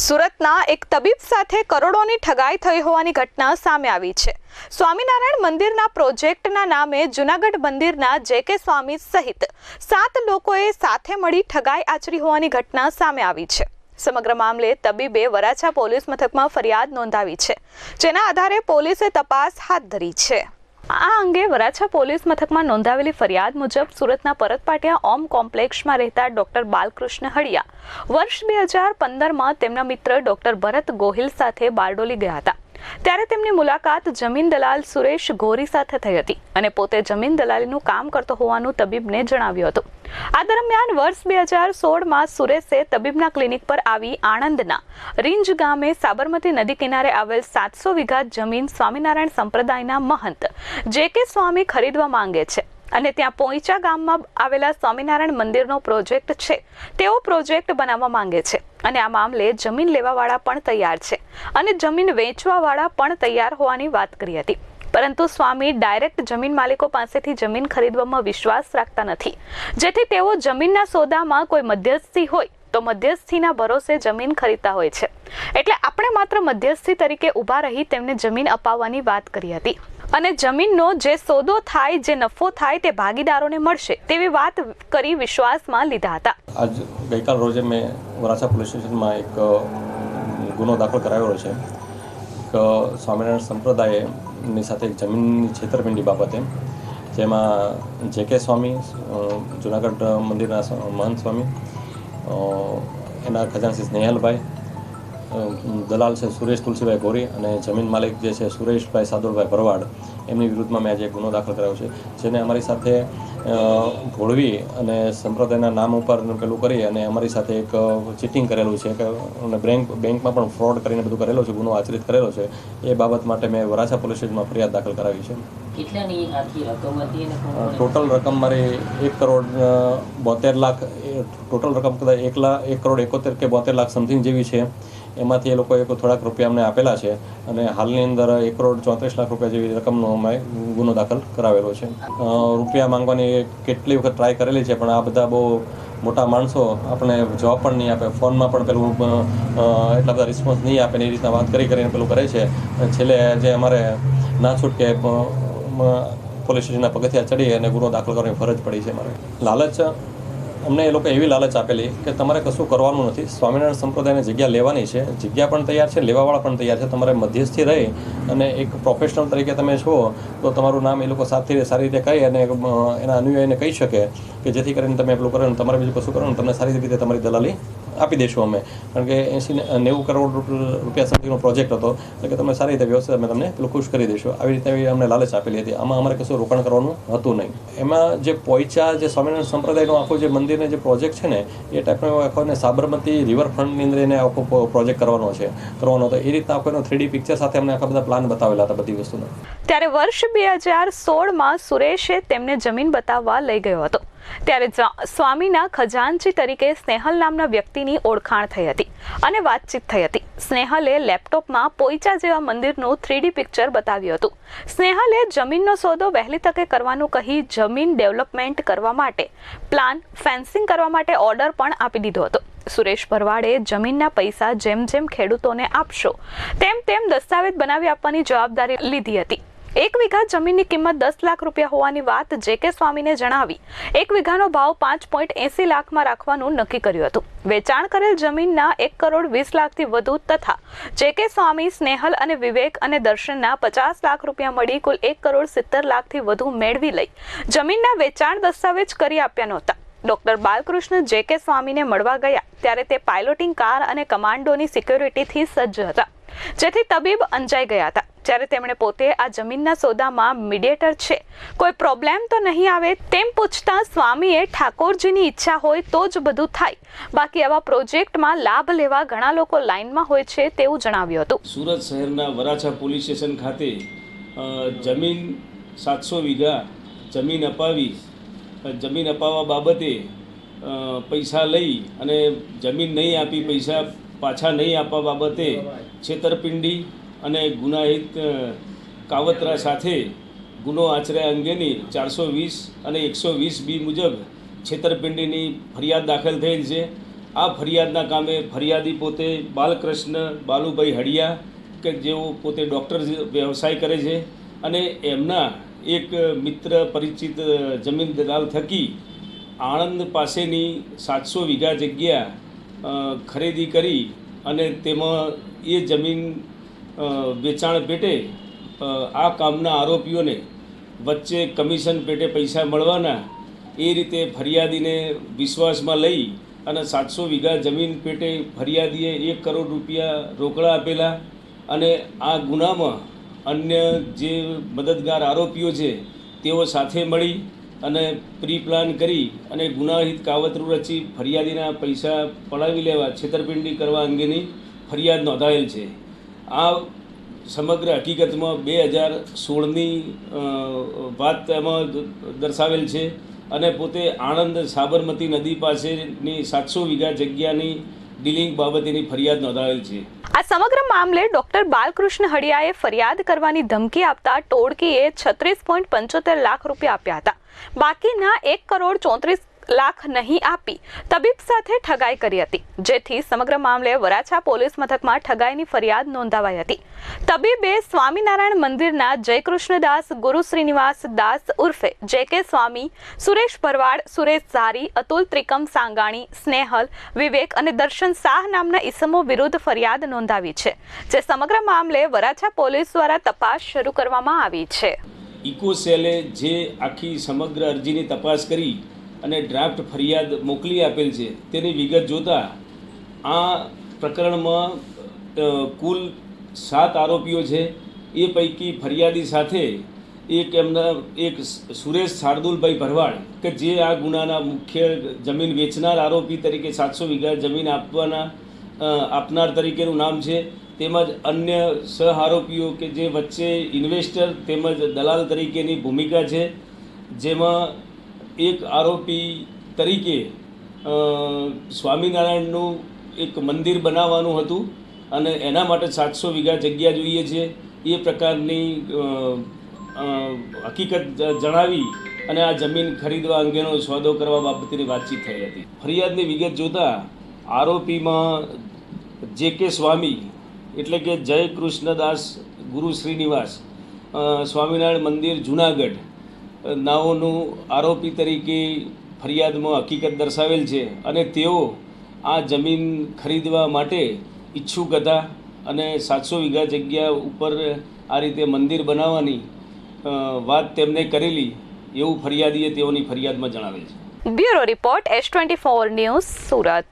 સુરતના એક તબીબ સાથે કરોડોની ઠગાઈ થઈ હોવાની ઘટના સામે આવી છે. સ્વામિનારાયણ મંદિરના પ્રોજેક્ટના નામે જૂનાગઢ મંદિરના જે કે સ્વામી સહિત સાત લોકોએ સાથે મળી ઠગાઈ આચરી હોવાની ઘટના સામે આવી છે. સમગ્ર મામલે તબીબે વરાછા પોલીસ મથકમાં ફરિયાદ નોંધાવી છે, જેના આધારે પોલીસે તપાસ હાથ ધરી છે. આ અંગે વરાછા પોલીસ મથકમાં નોંધાવેલી ફરિયાદ મુજબ સુરતના પરતપાટિયા ઓમ કોમ્પ્લેક્ષમાં રહેતા ડોક્ટર બાલકૃષ્ણ હળિયા. વર્ષ બે હજાર પંદરમાં તેમના મિત્ર ડોક્ટર ભરત ગોહિલ સાથે બારડોલી ગયા હતા. ત્યારે તેમની મુલાકાત જમીન દલાલ સુરેશ ગોરી સાથે થઈ હતી અને પોતે જમીન દલાલીનું કામ કરતો હોવાનું તબીબને જણાવ્યું હતું. આ દરમિયાન વર્ષ બે હજાર સોળમાં સુરેશે તબીબના ક્લિનિક પર આવી આણંદના રીંજ ગામે સાબરમતી નદી કિનારે આવેલ સાતસો વીઘા જમીન સ્વામિનારાયણ સંપ્રદાયના મહંત, જે કે સ્વામી ખરીદવા માંગે છે. અને ત્યાં પોઈચા ગામમાં આવેલા સ્વામિનારાયણ મંદિરનો પ્રોજેક્ટ છે. તેઓ પ્રોજેક્ટ બનાવવા માંગે છે. અને આ મામલે જમીન લેવાવાળા પણ તૈયાર છે. અને જમીન વેચવાવાળા પણ તૈયાર હોવાની વાત કરી હતી. પરંતુ સ્વામી ડાયરેક્ટ જમીન માલિકો પાસેથી જમીન ખરીદવામાં વિશ્વાસ રાખતા નથી. જેથી તેઓ જમીનના સોદામાં કોઈ મધ્યસ્થી હોય તો મધ્યસ્થીના ભરોસે જમીન ખરીદતા હોય છે. એટલે આપણે માત્ર મધ્યસ્થી તરીકે ઊભા રહી તેમને જમીન અપાવવાની વાત કરી હતી. અને જમીનનો જે સોદો થાય, જે નફો થાય તે ભાગીદારોને મળશે તેવી વાત કરી વિશ્વાસમાં લીધા હતા. આજ ગઈકાલ રોજે મેં વરાછા પોલીસ સ્ટેશનમાં એક ગુનો દાખલ કરાવેલો છે. એક સ્વામિનારાયણ સંપ્રદાયની સાથે એક જમીનની છેતરપિંડી બાબતે, જેમાં જે કે સ્વામી જુનાગઢ મંદિરના મહંત સ્વામી એના ખજાનસી સ્નેહલભાઈ દલાલ છે સુરેશ તુલસીભાઈ ગોરી અને જમીન માલિક જે છે સુરેશભાઈ સાદુરભાઈ ભરવાડ એમની વિરુદ્ધમાં મેં આજે ગુનો દાખલ કરાવ્યો છે જેને અમારી સાથે ભોળવી અને સંપ્રદાયના નામ ઉપર પેલું કરી અને અમારી સાથે એક ચીટિંગ કરેલું છે કે અને બેંક બેંકમાં પણ ફ્રોડ કરીને બધું કરેલું છે ગુનો આચરિત કરેલો છે એ બાબત માટે મેં વરાછા પોલીસ સ્ટેશનમાં ફરિયાદ દાખલ કરાવી છે. ટોટલ રકમ મારી એક કરોડ બોતેર લાખ ટોટલ રકમ કદાચ એક લાખ એક કરોડ એકોતેર કે બોતેર લાખ સમથિંગ જેવી છે. એમાંથી એ લોકોએ થોડાક રૂપિયા અમને આપેલા છે અને હાલની અંદર એક કરોડ ચોત્રીસ લાખ રૂપિયા જેવી રકમનો અમે ગુનો દાખલ કરાવેલો છે. રૂપિયા માંગવાની કેટલી વખત ટ્રાય કરેલી છે, પણ આ બધા બહુ મોટા માણસો આપણે જવાબ પણ નહીં આપે, ફોનમાં પણ પેલું એટલા બધા રિસ્પોન્સ નહીં આપે એ રીતના વાત કરી કરીને પેલું કરે છે. છેલ્લે જે અમારે ના છૂટકે પોલીસ સ્ટેશનના પગથિયા ચડી અને ગુનો દાખલ કરવાની ફરજ પડી છે મારે લાલચ અમને એ લોકો એવી લાલચ આપેલી કે તમારે કશું કરવાનું નથી. સ્વામિનારાયણ સંપ્રદાયની જગ્યા લેવાની છે. જગ્યા પણ તૈયાર છે, લેવાવાળા પણ તૈયાર છે. તમારે મધ્યસ્થી રહી અને એક પ્રોફેશનલ તરીકે તમે છો, તો તમારું નામ એ લોકો સાથે સારી રીતે કહી અને એના અનુયાયીને કહી શકે કે જેથી કરીને તમે પેલું કરો ને તમારે બીજું કશું કરો ને તમને સારી રીતે તમારી દલાલી આપી દઈશું અમે. કારણ કે એંસી નેવું કરોડ રૂપિયા સુધીનો પ્રોજેક્ટ હતો. એટલે કે તમે સારી રીતે વ્યવસ્થિત અમે તમને પેલું ખુશ કરી દઈશું આવી રીતે અમને લાલચ આપેલી હતી. આમાં અમારે કશું રોકાણ કરવાનું હતું નહીં. એમાં જે પોઈચા, જે સ્વામિનારાયણ સંપ્રદાયનો આખો જે મંદિરને જે પ્રોજેક્ટ છે ને, એ ટાઈપનો આખો એને સાબરમતી રિવરફ્રન્ટની અંદર એને આખો પ્રોજેક્ટ કરવાનો છે. કરવાનો હતો. એ રીતના આખો એનો થ્રીડી પિક્ચર સાથે અમને આખા બધા પ્લાન બતાવેલા હતા બધી વસ્તુના. ત્યારે વર્ષ બે હજાર સોળમાં સુરેશે તેમને જમીન બતાવવા લઈ ગયો હતો. ત્યારે સ્વામીના ખજાનચી તરીકે સ્નેહલ નામના વ્યક્તિની ઓળખાણ થઈ હતી અને વાતચીત થઈ હતી. સ્નેહલે લેપટોપમાં પોઈચા જેવા મંદિરનું થ્રીડી પિક્ચર બતાવ્યું હતું. સ્નેહલે જમીનનો સોદો વહેલી તકે કરવાનું કહી જમીન ડેવલપમેન્ટ કરવા માટે પ્લાન ફેન્સિંગ કરવા માટે ઓર્ડર પણ આપી દીધો હતો. સુરેશ ભરવાડે જમીનના પૈસા જેમ જેમ ખેડૂતોને આપશો, તેમ તેમ દસ્તાવેજ બનાવી આપવાની જવાબદારી લીધી હતી. એક વીઘા જમીનની કિંમત દસ લાખ રૂપિયા હોવાની વાત જે કે સ્વામીને જણાવી, એક વીઘાનો ભાવ પાંચ પોઈન્ટ એસી લાખમાં રાખવાનું નક્કી કર્યું હતું. વેચાણ કરેલ જમીનના એક કરોડ વીસ લાખથી વધુ તથા જે કે સ્વામી, સ્નેહલ અને વિવેક અને દર્શનના પચાસ લાખ રૂપિયા મળી કુલ એક કરોડ સિત્તેર લાખથી વધુ મેળવી લઈ જમીનના વેચાણ દસ્તાવેજ કરી આપ્યા નહોતા. ડોક્ટર બાલકૃષ્ણ જે કે સ્વામીને મળવા ગયા ત્યારે તે પાયલોટિંગ કાર અને કમાન્ડોની સિક્યોરિટીથી સજ્જ હતા, જેથી તબીબ અંજાઈ ગયા હતા. જ્યારે તેમણે પોતે આ જમીનના સોદામાં મીડિયેટર છે. કોઈ પ્રોબ્લેમ તો નહીં આવે તેમ પૂછતા સ્વામીએ ઠાકોરજીની ઈચ્છા હોય તો જ બધું થાય. બાકી આવા પ્રોજેક્ટમાં લાભ લેવા ઘણા લોકો લાઇનમાં હોય છે તેવું જણાવ્યું હતું. સુરત શહેરના વરાછા પોલીસ સ્ટેશન ખાતે જમીન સાતસો વીઘા જમીન અપાવી જમીન અપાવવા બાબતે પૈસા લઈ અને જમીન નહીં આપી, પૈસા પાછા નહીં આપવા બાબતે છેતરપિંડી અને ગુનાહિત કાવતરા સાથે ગુનો આચર્યા અંગેની ચારસો વીસ અને એકસો વીસ બી મુજબ છેતરપિંડીની ફરિયાદ દાખલ થયેલ છે. આ ફરિયાદના કામે ફરિયાદી પોતે બાલકૃષ્ણ બાલુભાઈ હડિયા, કે જેઓ પોતે ડૉક્ટર વ્યવસાય કરે છે, અને એમના એક મિત્ર પરિચિત જમીન દલાલ થકી આણંદ પાસેની સાતસો વીઘા જગ્યા ખરીદી કરી અને તેમાં એ જમીન વેચાણ પેટે આ કામના આરોપીઓને વચ્ચે કમિશન પેટે પૈસા મળવાના, એ રીતે ફરિયાદીને વિશ્વાસમાં લઈ અને સાતસો વીઘા જમીન પેટે ફરિયાદીએ એક કરોડ રૂપિયા રોકડા આપેલા અને આ ગુનામાં અન્ય જે મદદગાર આરોપીઓ છે, તેઓ સાથે મળી અને પ્રી પ્લાન કરી અને ગુનાહિત કાવતરું રચી ફરિયાદીના પૈસા પડાવી લેવા છેતરપિંડી કરવા અંગેની ફરિયાદ નોંધાયેલ છે. આ સમગ્ર હકીકતમાં બે હજાર સોળની વાત એમાં દર્શાવેલ છે અને પોતે આણંદ સાબરમતી નદી પાસેની સાતસો વીઘા જગ્યાની ડીલિંગ બાબતેની ફરિયાદ નોંધાવેલ છે. આ સમગ્ર મામલે ડોક્ટર બાલકૃષ્ણ હડિયાએ ફરિયાદ કરવાની ધમકી આપતા ટોળકીએ છત્રીસ પોઈન્ટ પંચોતેર લાખ રૂપિયા આપ્યા હતા. બાકીના એક કરોડ ચોત્રીસ લાખ નહીં આપી તબીબ સાથે ઠગાઈ કરી હતી. જેથી સમગ્ર મામલે વરાછા પોલીસ મથકમાં ઠગાઈની ફરિયાદ નોંધાવાઈ હતી. તબીબે સ્વામિનારાયણ મંદિરના જયકૃષ્ણદાસ, ગુરુ શ્રીનિવાસ દાસ ઉર્ફે જે કે સ્વામી, સુરેશ ભરવાડ, સુરેશ ઝારી, અતુલ ત્રિકમ સાંગાણી, સ્નેહલ, વિવેક અને દર્શન શાહ નામના ઈસમો વિરુદ્ધ ફરિયાદ નોંધાવી છે, જે સમગ્ર મામલે વરાછા પોલીસ દ્વારા તપાસ શરૂ કરવામાં આવી છે. ઇકોસેલે જે આખી સમગ્ર અરજીની તપાસ કરી અને ડ્રાફ્ટ ફરિયાદ મોકલી આપેલ છે, તેની વિગત જોતાં આ પ્રકરણમાં કુલ સાત આરોપીઓ છે. એ પૈકી ફરિયાદી સાથે એક એમના, એક સુરેશ શાર્દુલભાઈ ભરવાડ કે જે આ ગુનાના મુખ્ય જમીન વેચનાર આરોપી તરીકે સાતસો વીઘા જમીન આપવાના આપનાર તરીકેનું નામ છે. તેમજ અન્ય સહ આરોપીઓ કે જે વચ્ચે ઇન્વેસ્ટર તેમજ દલાલ તરીકેની ભૂમિકા છે. જેમાં એક આરોપી તરીકે સ્વામિનારાયણનું એક મંદિર બનાવવાનું હતું અને એના માટે સાતસો વીઘા જગ્યા જોઈએ છે. એ પ્રકારની હકીકત જણાવી અને આ જમીન ખરીદવા અંગેનો સોદો કરવા બાબતેની વાતચીત થઈ હતી. ફરિયાદની વિગત જોતાં આરોપીમાં જે કે સ્વામી, એટલે કે જય કૃષ્ણદાસ ગુરુ શ્રીનિવાસ સ્વામિનારાયણ મંદિર જુનાગઢ નાઓનું આરોપી તરીકે ફરિયાદમાં હકીકત દર્શાવેલ છે અને તેઓ આ જમીન ખરીદવા માટે ઈચ્છુક હતા અને સાતસો વીઘા જગ્યા ઉપર આ રીતે મંદિર બનાવવાની વાત તેમને કરેલી એવું ફરિયાદીએ તેઓની ફરિયાદમાં જણાવેલ છે. Bureau report S twenty four news Surat.